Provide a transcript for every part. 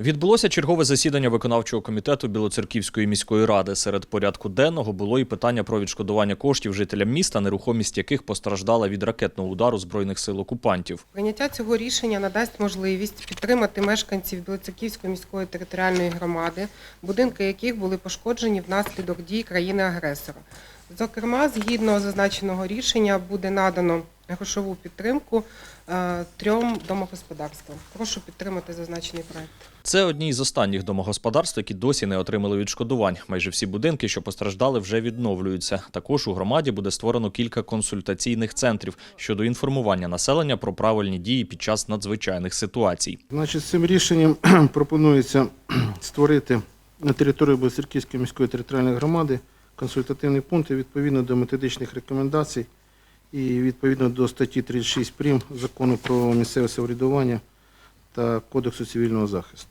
Відбулося чергове засідання виконавчого комітету Білоцерківської міської ради. Серед порядку денного було і питання про відшкодування коштів жителям міста, нерухомість яких постраждала від ракетного удару збройних сил окупантів. Прийняття цього рішення надасть можливість підтримати мешканців Білоцерківської міської територіальної громади, будинки яких були пошкоджені внаслідок дій країни-агресора. Зокрема, згідно зазначеного рішення буде надано грошову підтримку е, трьом домогосподарствам. Прошу підтримати зазначений проект. Це одні із останніх домогосподарств, які досі не отримали відшкодувань. Майже всі будинки, що постраждали, вже відновлюються. Також у громаді буде створено кілька консультаційних центрів щодо інформування населення про правильні дії під час надзвичайних ситуацій. Значить, цим рішенням пропонується створити на території Білоцерківської міської територіальної громади консультативні пункти відповідно до методичних рекомендацій і відповідно до статті 36 прим. закону про місцеве самоврядування та Кодексу цивільного захисту.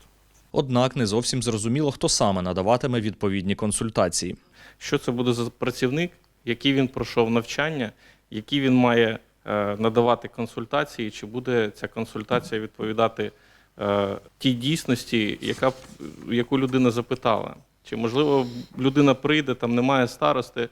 Однак не зовсім зрозуміло, хто саме надаватиме відповідні консультації. що це буде за працівник, який він пройшов навчання, які він має е, надавати консультації, чи буде ця консультація відповідати е, тій дійсності, яка, б- яку людина запитала. Чи можливо людина прийде, там немає старости,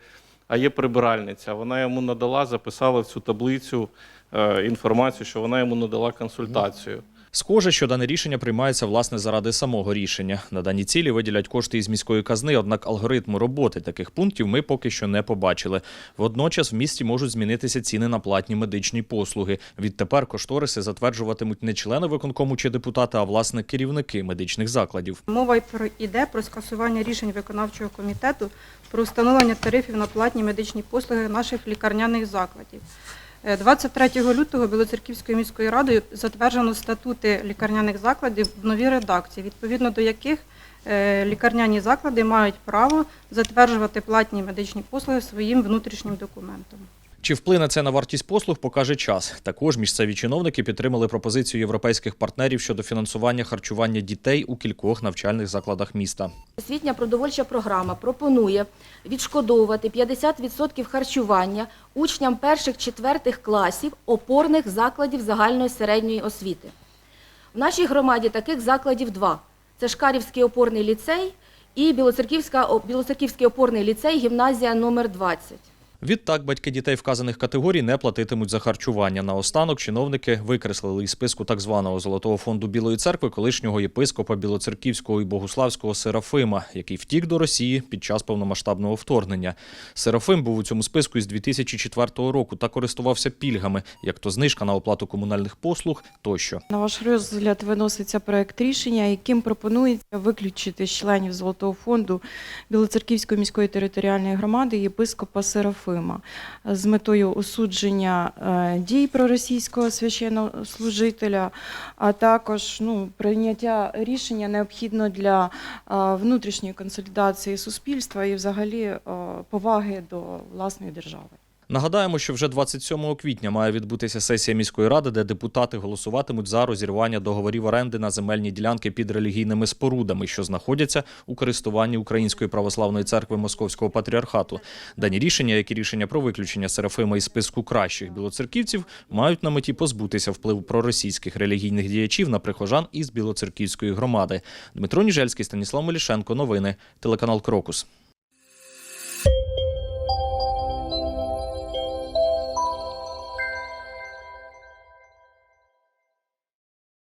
а є прибиральниця. Вона йому надала, записала в цю таблицю е, інформацію, що вона йому надала консультацію. Схоже, що дане рішення приймається власне заради самого рішення. На дані цілі виділять кошти із міської казни, однак алгоритму роботи таких пунктів ми поки що не побачили. Водночас в місті можуть змінитися ціни на платні медичні послуги. Відтепер кошториси затверджуватимуть не члени виконкому чи депутати, а власне керівники медичних закладів. Мова про іде про скасування рішень виконавчого комітету про встановлення тарифів на платні медичні послуги наших лікарняних закладів. Е, 23 лютого Білоцерківською міською радою затверджено статути лікарняних закладів в новій редакції, відповідно до яких е, лікарняні заклади мають право затверджувати платні медичні послуги своїм внутрішнім документом. Чи вплине це на вартість послуг, покаже час. Також місцеві чиновники підтримали пропозицію європейських партнерів щодо фінансування харчування дітей у кількох навчальних закладах міста. Освітня продовольча програма пропонує відшкодовувати 50% харчування учням перших-четвертих класів опорних закладів загальної середньої освіти. В нашій громаді таких закладів два: це Шкарівський опорний ліцей і Білоцерківський опорний ліцей, гімназія номер 20. Відтак батьки дітей вказаних категорій не платитимуть за харчування. Наостанок чиновники викреслили із списку так званого золотого фонду Білої церкви колишнього єпископа Білоцерківського і Богуславського Серафима, який втік до Росії під час повномасштабного вторгнення. Серафим був у цьому списку із 2004 року та користувався пільгами, як то знижка на оплату комунальних послуг тощо. На ваш розгляд виноситься проект рішення, яким пропонується виключити членів Золотого фонду Білоцерківської міської територіальної громади єпископа Серафима з метою осудження е, дій проросійського священнослужителя, а також ну, прийняття рішення необхідно для е, внутрішньої консолідації суспільства і взагалі е, поваги до власної держави. Нагадаємо, що вже 27 квітня має відбутися сесія міської ради, де депутати голосуватимуть за розірвання договорів оренди на земельні ділянки під релігійними спорудами, що знаходяться у користуванні Української православної церкви Московського патріархату. Дані рішення, як і рішення про виключення Серафима із списку кращих білоцерківців, мають на меті позбутися впливу проросійських релігійних діячів на прихожан із білоцерківської громади. Дмитро Ніжельський, Станіслав Мелішенко. Новини. Телеканал Крокус.